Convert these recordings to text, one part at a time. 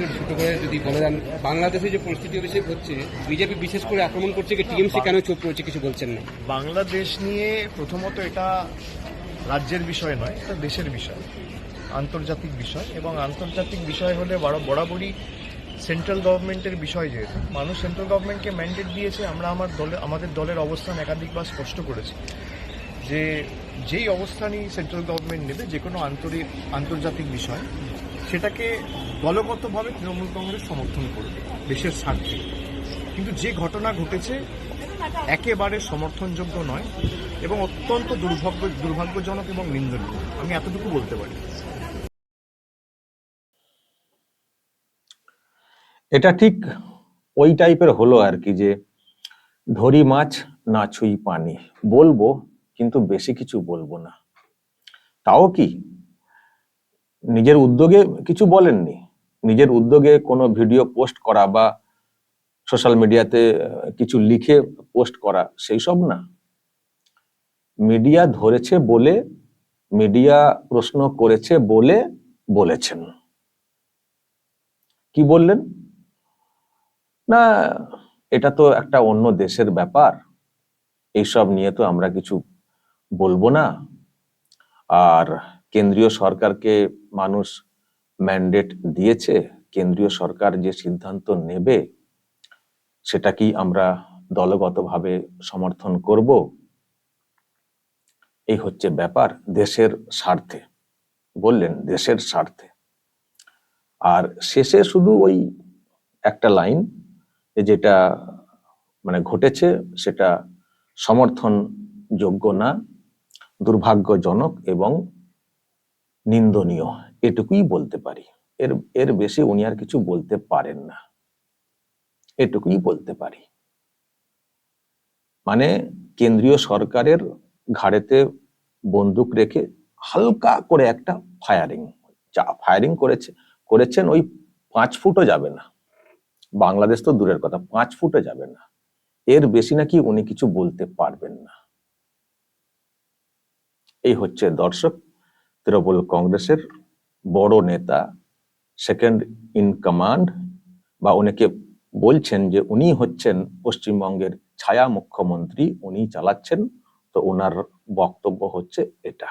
কিছু ছোট করে যদি বলে দেন বাংলাদেশে যে পরিস্থিতি হচ্ছে বিজেপি বিশেষ করে আক্রমণ করছে কি টিএমসি কেন চুপ রয়েছে কিছু বলছেন না? বাংলাদেশ নিয়ে প্রথমত এটা রাজ্যের বিষয় নয় এটা দেশের বিষয় আন্তর্জাতিক বিষয় এবং আন্তর্জাতিক বিষয় হলে বড়- বরাবরই সেন্ট্রাল গভর্নমেন্টের বিষয় যেহেতু। মানুষ সেন্ট্রাল গভর্নমেন্টকে ম্যান্ডেট দিয়েছে আমরা আমার দলে আমাদের দলের অবস্থান একাধিকবার স্পষ্ট করেছি যে যেই অবস্থানই সেন্ট্রাল গভর্নমেন্ট নেবে যে কোনো আন্তরিক আন্তর্জাতিক বিষয় সেটাকে দলগতভাবে তৃণমূল কংগ্রেস সমর্থন করবে, দেশের স্বার্থে। কিন্তু যে ঘটনা ঘটেছে, একেবারে সমর্থনযোগ্য নয় এবং অত্যন্ত দুর্ভাগ্য, দুর্ভাগ্যজনক এবং নিন্দনীয়। আমি এতটুকু বলতে পারি। এটা ঠিক ওই টাইপের হলো আর কি যে ধরি মাছ, না ছুঁই পানি। বলব, কিন্তু বেশি কিছু বলব না। তাও কি? নিজের উদ্যোগে কিছু বলেননি। নিজের উদ্যোগে কোনো ভিডিও পোস্ট করা বা সোশ্যাল মিডিয়াতে কিছু লিখে পোস্ট করা, সেই সব না। মিডিয়া ধরেছে বলে, মিডিয়া প্রশ্ন করেছে বলে বলেছেন। কি বললেন? না, এটা তো একটা অন্য দেশের ব্যাপার। এইসব নিয়ে তো আমরা কিছু বলব না। আর কেন্দ্রীয় সরকারকে মানুষ ম্যান্ডেট দিয়েছে, কেন্দ্রীয় সরকার যে সিদ্ধান্ত নেবে সেটা কি আমরা দলগতভাবে সমর্থন করব। এই হচ্ছে ব্যাপার দেশের স্বার্থে। বললেন, দেশের স্বার্থে। আর শেষে শুধু ওই একটা লাইন যেটা মানে ঘটেছে, সেটা সমর্থনযোগ্য না, দুর্ভাগ্যজনক এবং নিন্দনীয়। এটুকুই বলতে পারি। এর এর বেশি উনি আর কিছু বলতে পারেন না। এটুকুই বলতে পারি। মানে কেন্দ্রীয় সরকারের ঘাড়েতে বন্দুক রেখে হালকা করে একটা ফায়ারিং যা ফায়ারিং করেছে, করেছেন ওই পাঁচ ফুটও যাবে না। বাংলাদেশ তো দূরের কথা, পাঁচ ফুটও যাবে না। এর বেশি নাকি উনি কিছু বলতে পারবেন না। এই হচ্ছে দর্শক তৃণমূল কংগ্রেসের বড় নেতা সেকেন্ড ইন কমান্ড বা অনেকে বলছেন যে উনি হচ্ছেন পশ্চিমবঙ্গের ছায়া মুখ্যমন্ত্রী, উনি চালাচ্ছেন, তো ওনার বক্তব্য হচ্ছে এটা।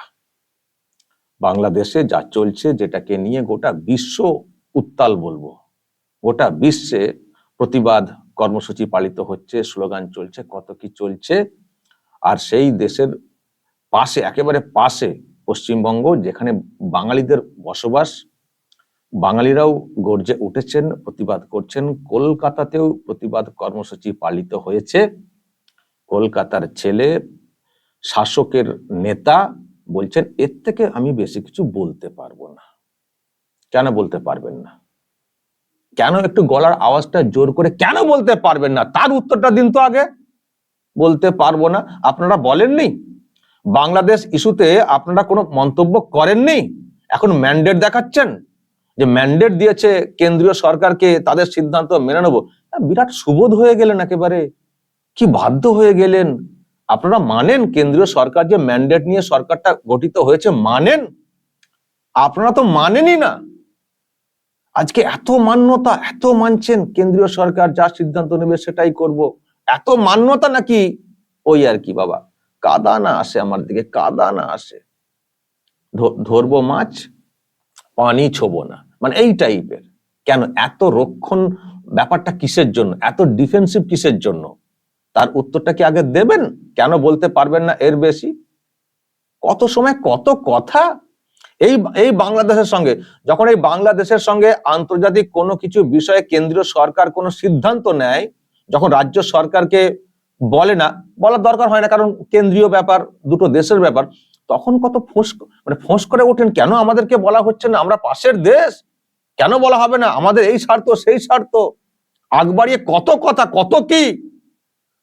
বাংলাদেশে যা চলছে যেটাকে নিয়ে গোটা বিশ্ব উত্তাল বলব, গোটা বিশ্বে প্রতিবাদ কর্মসূচি পালিত হচ্ছে, স্লোগান চলছে, কত কি চলছে, আর সেই দেশের পাশে, একেবারে পাশে পশ্চিমবঙ্গ, যেখানে বাঙালিদের বসবাস, বাঙালিরাও গর্জে উঠেছেন, প্রতিবাদ করছেন। কলকাতাতেও প্রতিবাদ কর্মসূচি পালিত হয়েছে। কলকাতার ছেলে, শাসকের নেতা বলছেন, এর থেকে আমি বেশি কিছু বলতে পারব না। কেন বলতে পারবেন না? কেন একটু গলার আওয়াজটা জোর করে কেন বলতে পারবেন না? তার উত্তরটা দিন তো আগে। বলতে পারব না। আপনারা বলেননি? বাংলাদেশ ইস্যুতে আপনারা কোনো মন্তব্য করেননি? এখন ম্যান্ডেট দেখাচ্ছেন যে ম্যান্ডেট দিয়েছে কেন্দ্রীয় সরকারকে, তাদের সিদ্ধান্ত মেনে নেব। বিরাট সুবোধ হয়ে গেলেন একেবারে। কি বাধ্য হয়ে গেলেন? আপনারা মানেন কেন্দ্রীয় সরকার যে ম্যান্ডেট নিয়ে সরকারটা গঠিত হয়েছে, মানেন? আপনারা তো মানেনই না। আজকে এত মান্যতা, এত মানছেন কেন্দ্রীয় সরকার যা সিদ্ধান্ত নেবে সেটাই করব। এত মান্যতা নাকি ওই আর কি, বাবা? কাদা না আসে, আমার দিকে কাদা না আসে ধরবো মাছ, পানি ছোবো না। মানে এই টাইপের। কেন? এত রক্ষণ ব্যাপারটা কিসের জন্য? এত ডিফেন্সিভ কিসের জন্য? তার উত্তরটা কি আগে দেবেন? কেন বলতে পারবেন না এর বেশি? কত সময়, কত কথা? এই এই বাংলাদেশের সঙ্গে, যখন এই বাংলাদেশের সঙ্গে আন্তর্জাতিক কোনো কিছু বিষয়ে কেন্দ্রীয় সরকার কোনো সিদ্ধান্ত নেয়, যখন রাজ্য সরকারকে বলে না, বলার দরকার হয় না, কারণ কেন্দ্রীয় ব্যাপার, দুটো দেশের ব্যাপার। তখন কত ফোঁস মানে ফোঁস করে ওঠেন, কেন আমাদেরকে বলা হচ্ছে না? আমরা পাশের দেশ, কেন বলা হবে না? আমাদের এই স্বার্থ, সেই স্বার্থ। আগ বাড়িয়ে কত কথা, কত কি?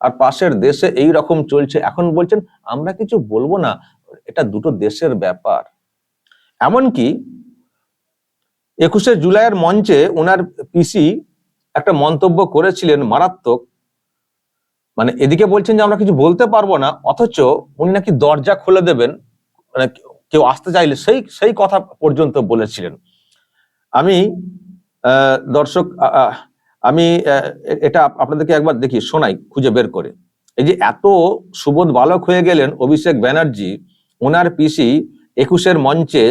আর পাশের দেশে এই রকম চলছে। এখন বলছেন, আমরা কিছু বলব না, এটা দুটো দেশের ব্যাপার। এমনকি একুশে জুলাইয়ের মঞ্চে ওনার পিসি একটা মন্তব্য করেছিলেন মারাত্মক। মানে এদিকে বলছেন যে আমরা কিছু বলতে পারব না, অথচ উনি নাকি দরজা খুলে দেবেন মানে কেউ আসতে চাইলে সেই সেই কথা পর্যন্ত বলেছিলেন। আমি দর্শক আমি এটা আপনাদেরকে একবার দেখি, শোনাই, খুঁজে বের করে। এই যে এত সুবোধ বালক হয়ে গেলেন অভিষেক ব্যানার্জি, ওনার পিসি একুশের মঞ্চে,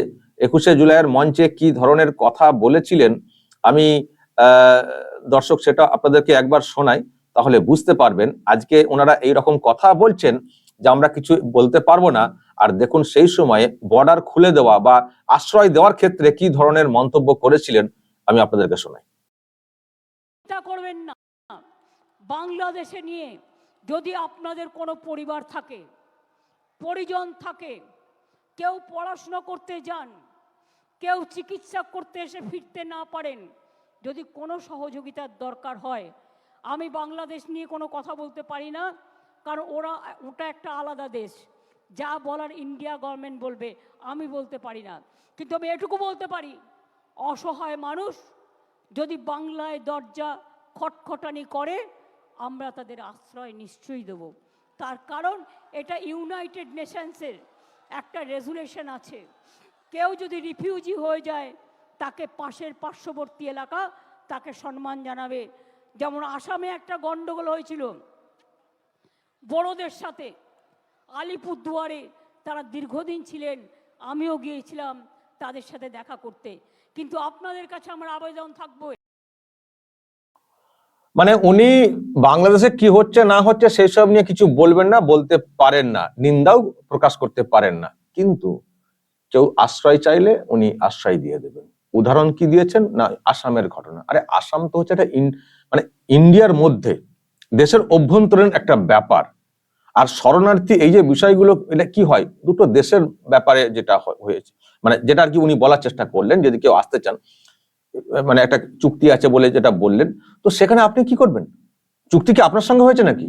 একুশে জুলাইয়ের মঞ্চে কি ধরনের কথা বলেছিলেন, আমি দর্শক সেটা আপনাদেরকে একবার শোনাই। তাহলে বুঝতে পারবেন, আজকে ওনারা এই রকম কথা বলছেন যে আমরা কিছু বলতে পারব না। আর দেখুন সেই সময়ে বর্ডার খুলে দেওয়া বা আশ্রয় দেওয়ার ক্ষেত্রে কি ধরনের মন্তব্য করেছিলেন, আমি আপনাদেরকে শোনাই। করবেন না। বাংলাদেশে নিয়ে যদি আপনাদের কোনো পরিবার থাকে, পরিজন থাকে, কেউ পড়াশুনো করতে যান, কেউ চিকিৎসা করতে এসে ফিরতে না পারেন, যদি কোনো সহযোগিতার দরকার হয় আমি বাংলাদেশ নিয়ে কোনো কথা বলতে পারি না, কারণ ওরা, ওটা একটা আলাদা দেশ। যা বলার ইন্ডিয়া গভর্নমেন্ট বলবে, আমি বলতে পারি না। কিন্তু আমি এটুকু বলতে পারি, অসহায় মানুষ যদি বাংলায় দরজা খটখটানি করে, আমরা তাদের আশ্রয় নিশ্চয়ই দেব। তার কারণ, এটা ইউনাইটেড নেশনসের একটা রেজুলেশন আছে। কেউ যদি রিফিউজি হয়ে যায়, তাকে পাশের পার্শ্ববর্তী এলাকা তাকে সম্মান জানাবে। যেমন আসামে একটা গণ্ডগোল হয়েছিল। বড়দের সাথে, আলিপুরদুয়ারে তারা দীর্ঘদিন ছিলেন, আমিও গিয়েছিলাম তাদের সাথে দেখা করতে। কিন্তু আপনাদের কাছে আমার আবেদন থাকবে। মানে উনি বাংলাদেশে কি হচ্ছে, না হচ্ছে সেই সব নিয়ে কিছু বলবেন না, বলতে পারেন না, নিন্দাও প্রকাশ করতে পারেন না। কিন্তু কেউ আশ্রয় চাইলে উনি আশ্রয় দিয়ে দেবেন। উদাহরণ কি দিয়েছেন? না, আসামের ঘটনা। আরে আসাম তো হচ্ছে একটা মানে ইন্ডিয়ার মধ্যে দেশের অভ্যন্তরীণ একটা ব্যাপার। আর শরণার্থী এই যে বিষয়গুলো, এটা কি হয়? দুটো দেশের ব্যাপারে যেটা হয়েছে। মানে যেটা আর কি উনি বলার চেষ্টা করলেন, যদি কেউ আসতে চান। মানে একটা চুক্তি আছে বলে যেটা বললেন। তো সেখানে আপনি কি করবেন? চুক্তি কি আপনার সঙ্গে হয়েছে নাকি?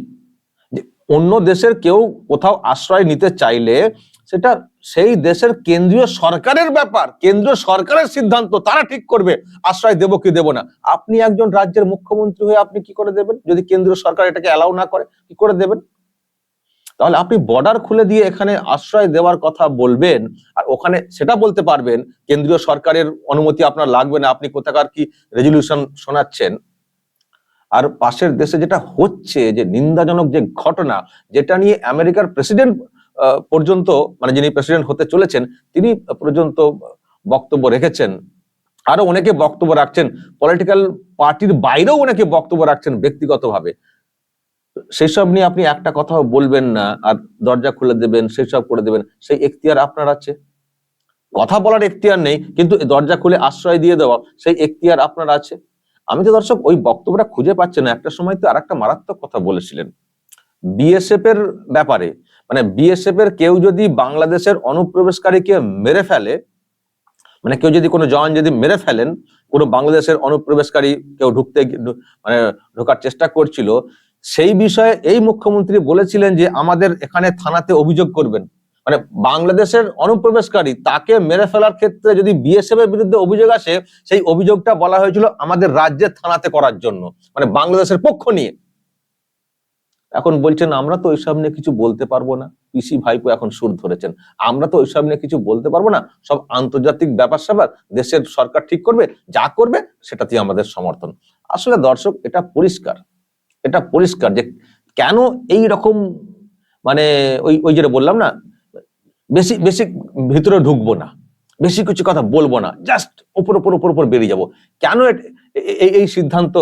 যে অন্য দেশের কেউ কোথাও আশ্রয় নিতে চাইলে সেটা সেই দেশের কেন্দ্রীয় সরকারের ব্যাপার, কেন্দ্রীয় সরকারের সিদ্ধান্ত, তারা ঠিক করবে, আশ্রয় দেব কি দেব না। আপনি একজন রাজ্যের মুখ্যমন্ত্রী হয়ে আপনি কি করে দেবেন? যদি কেন্দ্রীয় সরকার এটাকে অ্যালাউ না করে, কি করে দেবেন? তাহলে আপনি বর্ডার খুলে দিয়ে এখানে আশ্রয় দেওয়ার কথা বলবেন, আর ওখানে সেটা বলতে পারবেন, কেন্দ্রীয় সরকারের অনুমতি আপনার লাগবে না, আপনি কোথাকার কি রেজলিউশন শোনাচ্ছেন? আর পাশের দেশে যেটা হচ্ছে, যে নিন্দাজনক যে ঘটনা, যেটা নিয়ে আমেরিকার প্রেসিডেন্ট পর্যন্ত মানে যিনি প্রেসিডেন্ট হতে চলেছেন, তিনি পর্যন্ত বক্তব্য রেখেছেন। আরও অনেকে বক্তব্য রাখছেন পলিটিক্যাল পার্টির বাইরেও অনেকে বক্তব্য রাখছেন ব্যক্তিগতভাবে। সেই সব নিয়ে আপনি একটা কথাও বলবেন না, আর দরজা খুলে দেবেন সেই সব করে দেবেন, সেই এখতিয়ার আপনার আছে? কথা বলার এখতিয়ার নেই, কিন্তু দরজা খুলে আশ্রয় দিয়ে দেওয়া, সেই এখতিয়ার আপনার আছে? আমি তো দর্শক, ওই বক্তব্যটা খুঁজে পাচ্ছি না। একটা সময় তো আর একটা মারাত্মক কথা বলেছিলেন। বিএসএফ এর ব্যাপারে মানে বিএসএফ এর কেউ যদি বাংলাদেশের অনুপ্রবেশকারীকে মেরে ফেলে মানে কেউ যদি কোনো জওয়ান যদি মেরে ফেলেন, কোনো বাংলাদেশের অনুপ্রবেশকারী কেউ ঢুকতে মানে ঢোকার চেষ্টা করছিল, সেই বিষয়ে এই মুখ্যমন্ত্রী বলেছিলেন যে আমাদের এখানে থানাতে অভিযোগ করবেন। মানে বাংলাদেশের অনুপ্রবেশকারী তাকে মেরে ফেলার ক্ষেত্রে যদি বিএসএফ এর বিরুদ্ধে অভিযোগ আসে, সেই অভিযোগটা বলা হয়েছিল আমাদের রাজ্যের থানাতে করার জন্য মানে বাংলাদেশের পক্ষ নিয়ে। এখন বলছেন, আমরা তো ওইসব নিয়ে কিছু বলতে পারব না। পিসি ভাইপো এখন সুর ধরেছেন, আমরা তো ওইসব নিয়ে কিছু বলতে পারব না। সব আন্তর্জাতিক ব্যাপার স্যাপার দেশের সরকার ঠিক করবে, যা করবে সেটাতেই আমাদের সমর্থন। আসলে দর্শক, এটা পরিষ্কার এটা পরিষ্কার যে কেন এই রকম মানে ওই ওই যেটা বললাম না, বেশি বেশি ভিতরে ঢুকবো না, বেশি কিছু কথা বলব না, জাস্ট ওপর ওপর ওপর ওপর বেরিয়ে যাব। কেন এই এই সিদ্ধান্ত,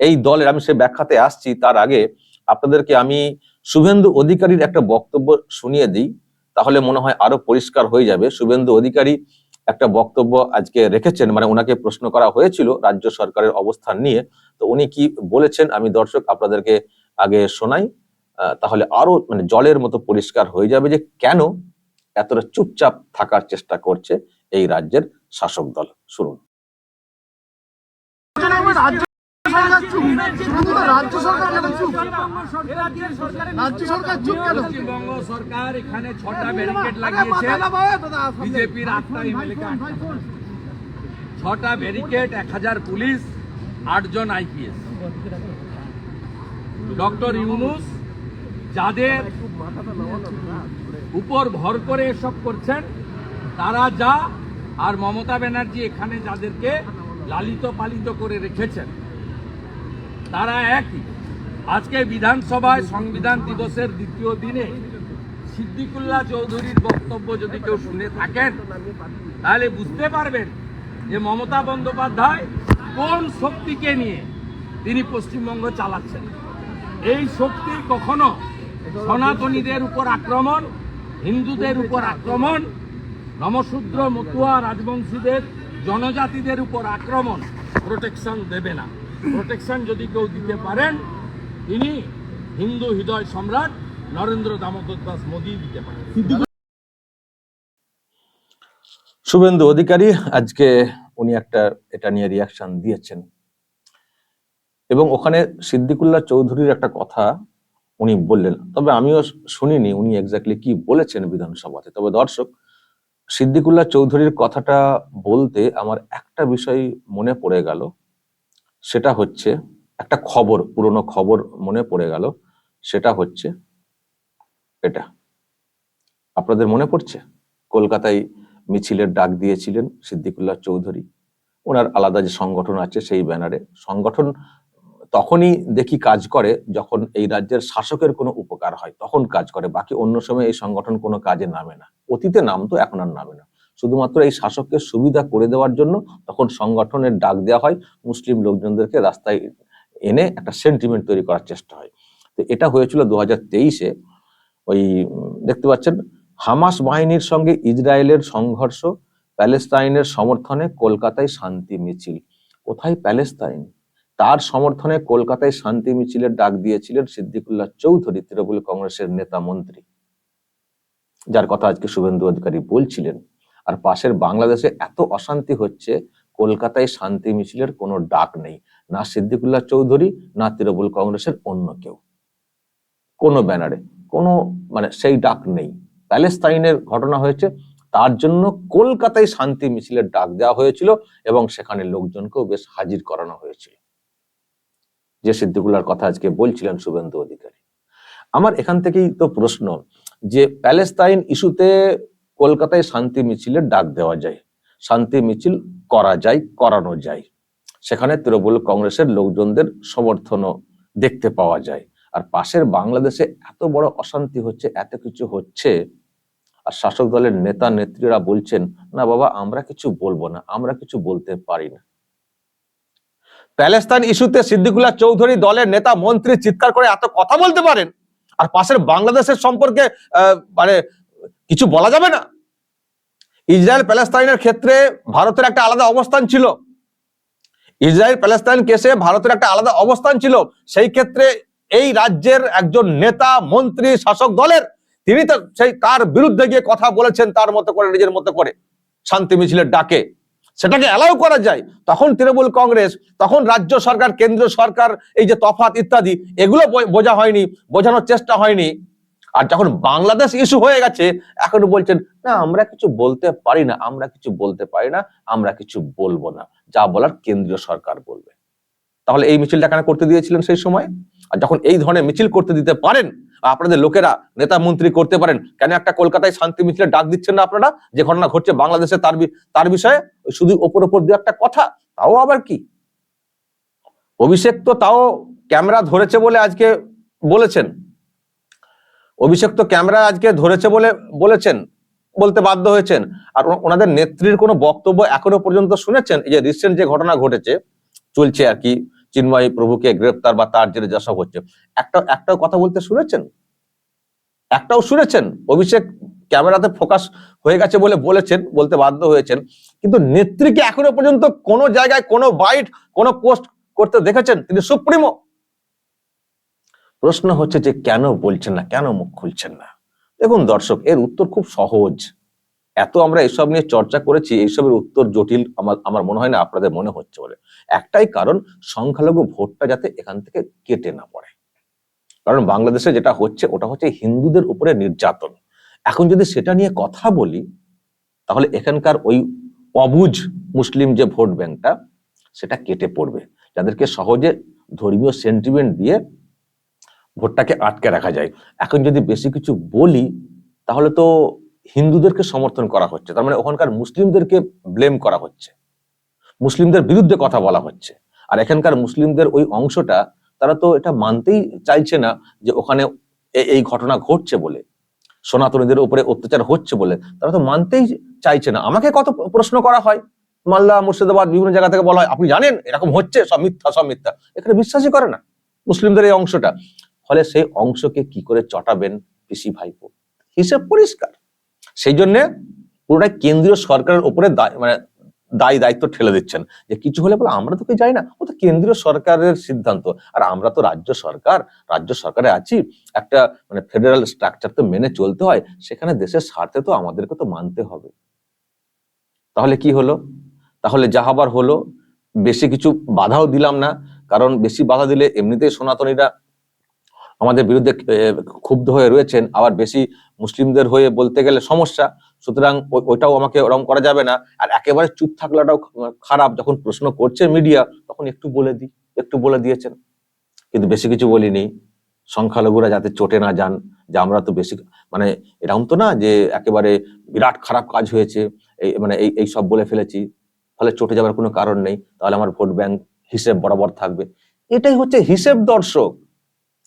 এই দলের, আমি সে ব্যাখ্যাতে আসছি তার আগে আপনাদেরকে আমি শুভেন্দু অধিকারীর একটা বক্তব্য শুনিয়ে দিই, তাহলে মনে হয় আরও পরিষ্কার হয়ে যাবে। শুভেন্দু অধিকারী একটা বক্তব্য আজকে রেখেছেন মানে ওনাকে প্রশ্ন করা হয়েছিল রাজ্য সরকারের অবস্থান নিয়ে। তো উনি কি বলেছেন আমি দর্শক আপনাদেরকে আগে শোনাই। তাহলে আরও মানে জলের মতো পরিষ্কার হয়ে যাবে যে কেন এতটা চুপচাপ থাকার চেষ্টা করছে এই রাজ্যের শাসক দল। শুনুন। পশ্চিমবঙ্গ সরকার এখানে ছটা ব্যারিকেড। বিজেপির আটটা। ছটা ব্যারিকেড এক হাজার পুলিশ আটজন আইপিএস ডক্টর ইউনুস যাদের উপর ভর করে এসব করছেন তারা যা আর মমতা ব্যানার্জি এখানে যাদেরকে লালিত পালিত করে রেখেছেন তারা একই। আজকে বিধানসভায় সংবিধান দিবসের দ্বিতীয় দিনে সিদ্দিকুল্লাহ চৌধুরীর বক্তব্য যদি কেউ শুনে থাকেন, তাহলে বুঝতে পারবেন যে মমতা বন্দ্যোপাধ্যায় কোন শক্তিকে নিয়ে তিনি পশ্চিমবঙ্গ চালাচ্ছেন। এই শক্তি কখনো সনাতনীদের উপর আক্রমণ, হিন্দুদের উপর আক্রমণ নমশূদ্র মতুয়া রাজবংশীদের জনজাতিদের উপর আক্রমণ প্রোটেকশন দেবে না। প্রোটেকশন যদি কেউ দিতে পারেন, তিনি হিন্দু হৃদয় সম্রাট নরেন্দ্র দামোদর দাস মোদী দিতে পারেন। শুভেন্দু অধিকারী, আজকে উনি একটা এটা নিয়ে রিয়াকশন দিয়েছেন। এবং ওখানে সিদ্দিকুল্লাহ চৌধুরীর একটা কথা উনি বললেন। তবে আমিও শুনিনি উনি এক্স্যাক্টলি কি বলেছেন বিধানসভাতে। তবে দর্শক, সিদ্দিকুল্লাহ চৌধুরীর কথাটা বলতে আমার একটা বিষয় মনে পড়ে গেল। সেটা হচ্ছে, একটা খবর, পুরনো খবর মনে পড়ে গেল, সেটা হচ্ছে এটা। আপনাদের মনে পড়ছে? কলকাতায় মিছিলের ডাক দিয়েছিলেন সিদ্দিকুল্লাহ চৌধুরী। ওনার আলাদা যে সংগঠন আছে সেই ব্যানারে। সংগঠন তখনই দেখি কাজ করে যখন এই রাজ্যের শাসকের কোনো উপকার হয়, তখন কাজ করে। বাকি অন্য সময় এই সংগঠন কোনো কাজে নামে না। অতীতে নামতো এখন আর নামে না। শুধুমাত্র এই শাসককে সুবিধা করে দেওয়ার জন্য তখন সংগঠনের ডাক দেওয়া হয়, মুসলিম লোকজনদেরকে রাস্তায় এনে একটা সেন্টিমেন্ট তৈরি করার চেষ্টা হয়। তো এটা হয়েছিল দু হাজার তেইশে। ওই দেখতে পাচ্ছেন, হামাস বাহিনীর সঙ্গে ইসরায়েলের সংঘর্ষ, প্যালেস্তাইনের সমর্থনে কলকাতায় শান্তি মিছিল। কোথায় প্যালেস্তাইন? তার সমর্থনে কলকাতায় শান্তি মিছিলের ডাক দিয়েছিলেন সিদ্দিকুল্লাহ চৌধুরী, তৃণমূল কংগ্রেসের নেতা মন্ত্রী। যার কথা আজকে শুভেন্দু অধিকারী বলছিলেন। আর পাশের বাংলাদেশে এত অশান্তি হচ্ছে, কলকাতায় শান্তি মিছিলের কোনো ডাক নেই। না সিদ্দিকুল্লাহ চৌধুরী, না তৃণমূল কংগ্রেসের অন্য কেউ। কোনো ব্যানারে, কোনো মানে সেই ডাক নেই। প্যালেস্তাইনের ঘটনা হয়েছে, তার জন্য কলকাতায় শান্তি মিছিলের ডাক দেওয়া হয়েছিল এবং সেখানে লোকজনকেও বেশ হাজির করানো হয়েছিল। যে সিদ্দিকুল্লার কথা আজকে বলছিলেন শুভেন্দু অধিকারী। আমার এখান থেকেই তো প্রশ্ন যে প্যালেস্তাইন ইস্যুতে কলকাতায় শান্তি মিছিলের ডাক দেওয়া যায়। শান্তি মিছিল করা যায়, করানো যায়। সেখানে তৃণমূল কংগ্রেসের লোকজনদের সমর্থনও দেখতে পাওয়া যায়। আর পাশের বাংলাদেশে এত বড় অশান্তি হচ্ছে, এত কিছু হচ্ছে, আর শাসক দলের নেতা নেত্রীরা বলছেন, না বাবা, আমরা কিছু বলব না, আমরা কিছু বলতে পারি না। প্যালেস্তান ইস্যুতে সিদ্দিকুল্লাহ চৌধুরী দলের নেতা মন্ত্রী চিৎকার করে এত কথা বলতে পারেন, আর পাশের বাংলাদেশের সম্পর্কে মানে কিছু বলা যাবে না? ইসরায়েল প্যালেস্তাইনের ক্ষেত্রে ভারতের একটা আলাদা অবস্থান ছিল। ইসরায়েল প্যালেস্তাইন কেসে ভারতের একটা আলাদা অবস্থান ছিল। সেই ক্ষেত্রে এই রাজ্যের একজন নেতা, মন্ত্রী, শাসক দলের তিনি তো সেই তার বিরুদ্ধে গিয়ে কথা বলেছেন তার মতো করে, নিজের মতো করে। শান্তি মিছিলের ডাকে। সেটাকে অ্যালাউ করা যায়। তখন তৃণমূল কংগ্রেস, তখন রাজ্য সরকার কেন্দ্র সরকার, এই যে তফাত ইত্যাদি, এগুলো বোঝা হয়নি, বোঝানোর চেষ্টা হয়নি। আর যখন বাংলাদেশ ইস্যু হয়ে গেছে, এখন বলছেন, না, আমরা কিছু বলতে পারি না, আমরা কিছু বলতে পারি না, আমরা কিছু বলব না। যা বলার কেন্দ্রীয় সরকার বলবে। তাহলে এই মিছিলটা কেন করতে দিয়েছিলেন সেই সময়? আর যখন এই ধরনের মিছিল করতে দিতে পারেন আপনাদের লোকেরা, নেতা মন্ত্রী করতে পারেন, কেন একটা কলকাতায় শান্তি মিছিলের ডাক দিচ্ছেন না আপনারা? যে ঘটনা ঘটছে বাংলাদেশে তার তার বিষয়ে শুধু ওপর ওপর দু একটা কথা, তাও আবার কি? অভিষেক তো তাও ক্যামেরা ধরেছে বলে আজকে বলেছেন। অভিষেক তো ক্যামেরা আজকে ধরেছে বলে বলেছেন, বলতে বাধ্য হয়েছেন। আর ওনাদের নেত্রীর কোনো বক্তব্য এখনও পর্যন্ত শুনেছেন? এই যে রিসেন্ট যে ঘটনা ঘটেছে, চলছে আর কি, চিন্ময় প্রভুকে গ্রেপ্তার বা তার জেলে যেসব হচ্ছে। একটা, একটাও কথা বলতে শুনেছেন? একটাও শুনেছেন? অভিষেক ক্যামেরাতে ফোকাস হয়ে গেছে বলে বলেছেন, বলতে বাধ্য হয়েছেন। কিন্তু নেত্রীকে এখনও পর্যন্ত কোনো জায়গায় কোনো বাইট, কোনো পোস্ট করতে দেখেছেন? তিনি সুপ্রিমো প্রশ্ন হচ্ছে যে কেন বলছেন না? কেন মুখ খুলছেন না? দেখুন দর্শক, এর উত্তর খুব সহজ। এত আমরা এসব নিয়ে চর্চা করেছি, এইসবের উত্তর জটিল আমার আমার মনে হয় না, আপনাদের মনে হচ্ছে বলে। একটাই কারণ, সংখ্যালঘু ভোটটা যাতে এখান থেকে কেটে না পড়ে। কারণ বাংলাদেশে যেটা হচ্ছে, ওটা হচ্ছে হিন্দুদের উপরে নির্যাতন। এখন যদি সেটা নিয়ে কথা বলি, তাহলে এখানকার ওই অবুজ মুসলিম যে ভোট ব্যাংকটা, সেটা কেটে পড়বে। যাদেরকে সহজে ধর্মীয় সেন্টিমেন্ট দিয়ে ভোটটাকে আটকে রাখা যায়। এখন যদি বেশি কিছু বলি, তাহলে তো হিন্দুদেরকে সমর্থন করা হচ্ছে। তার মানে ওখানকার মুসলিমদেরকে ব্লেম করা হচ্ছে। মুসলিমদের বিরুদ্ধে কথা বলা হচ্ছে। আর এখানকার মুসলিমদের ওই অংশটা, তারা তো এটা মানতেই চাইছে না যে ওখানে এই ঘটনা ঘটছে বলে। সনাতনীদের উপরে অত্যাচার হচ্ছে বলে। তারা তো মানতেই চাইছে না। আমাকে কত প্রশ্ন করা হয়? মালদা, মুর্শিদাবাদ, বিভিন্ন জায়গা থেকে বলা হয়, আপনি জানেন? এরকম হচ্ছে, সব মিথ্যা সব মিথ্যা। এখানে বিশ্বাসই করে না মুসলিমদের এই অংশটা। ফলে সেই অংশকে কি করে চটাবেন পিসি ভাইপো? হিসেব পরিষ্কার। সেই জন্য পুরোটাই কেন্দ্রীয় সরকারের উপরে মানে দায়ী দায়িত্ব ঠেলে দিচ্ছেন। যে কিছু হলে বলে, আমরা তো কি যাই না। ও তো কেন্দ্রীয় সরকারের সিদ্ধান্ত। আর আমরা তো রাজ্য সরকার, রাজ্য সরকারে আছি। একটা মানে ফেডারেল স্ট্রাকচার তো মেনে চলতে হয়। সেখানে দেশের স্বার্থে তো আমাদেরকে তো মানতে হবে। তাহলে কি হলো? তাহলে যা হবার হলো, বেশি কিছু বাধাও দিলাম না। কারণ বেশি বাধা দিলে এমনিতেই সনাতনীরা আমাদের বিরুদ্ধে ক্ষুব্ধ হয়ে রয়েছেন। আবার বেশি মুসলিমদের হয়ে বলতে গেলে সমস্যা। সুতরাং ওই- ওইটাও আমাকে ওরকম করা যাবে না। আর একেবারে চুপ থাকলাটাও খারাপ। যখন প্রশ্ন করছে মিডিয়া, তখন একটু বলে দিই, একটু বলে দিয়েছেন। কিন্তু বেশি কিছু বলিনি। সংখ্যালঘুরা যাতে চটে না যান, যে আমরা তো বেশি মানে এরকম তো না যে একেবারে বিরাট খারাপ কাজ হয়েছে, এই মানে এই এই সব বলে ফেলেছি। ফলে চটে যাবার কোনো কারণ নেই। তাহলে আমার ভোট ব্যাংক হিসেব বরাবর থাকবে। এটাই হচ্ছে হিসেব দর্শক।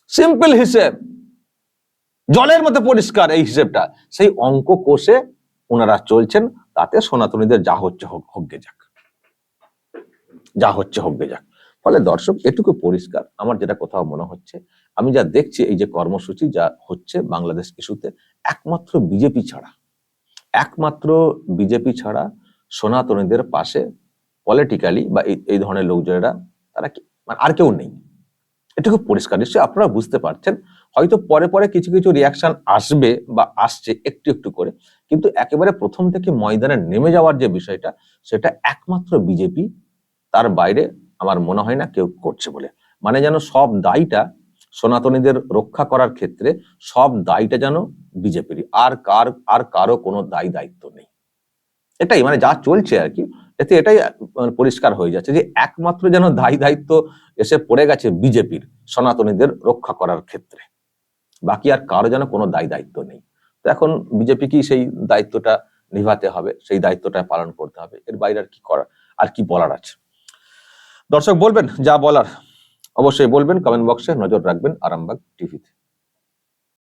সিম্পল হিসেব। জলের মতো পরিষ্কার এই হিসেবটা। সেই অঙ্ক কোষে ওনারা চলছেন, তাতে সনাতনীদের যা হচ্ছে হোকগে যাক। যা হচ্ছে হোকগে যাক। ফলে দর্শক, এটুকু পরিষ্কার। আমার যেটা কোথাও মনে হচ্ছে, আমি যা দেখছি, এই যে কর্মসূচি যা হচ্ছে বাংলাদেশ ইস্যুতে, একমাত্র বিজেপি ছাড়া, একমাত্র বিজেপি ছাড়া সনাতনীদের পাশে পলিটিক্যালি বা এই এই ধরনের লোকজনেরা, তারা কি- মানে আর কেউ নেই। এটুকু পরিষ্কার, নিশ্চয়ই আপনারা বুঝতে পারছেন। হয়তো পরে পরে কিছু কিছু রিয়াকশন আসবে বা আসছে একটু একটু করে। কিন্তু একেবারে প্রথম থেকে ময়দানে নেমে যাওয়ার যে বিষয়টা, সেটা একমাত্র বিজেপি, তার বাইরে আমার মনে হয় না কেউ করছে বলে। মানে যেন সব দায়টা সনাতনীদের রক্ষা করার ক্ষেত্রে সব দায়টা যেন বিজেপির। আর কার, আর কারও কোনো দায়ী দায়িত্ব নেই। এটাই মানে যা চলছে আর কি, এতে এটাই মানে পরিষ্কার হয়ে যাচ্ছে যে একমাত্র যেন দায়ী দায়িত্ব এসে পড়ে গেছে বিজেপির। সনাতনীদের রক্ষা করার ক্ষেত্রে। বাকি আর কারও যেন কোনো দায় দায়িত্ব নেই। তো এখন বিজেপি কি সেই দায়িত্বটা নিভাতে হবে, সেই দায়িত্বটা পালন করতে হবে? এর বাইরে আর কি করার আর কি বলার আছে? দর্শক বলবেন, যা বলার, অবশ্যই বলবেন কমেন্ট বক্সে নজর রাখবেন আরামবাগ টিভিতে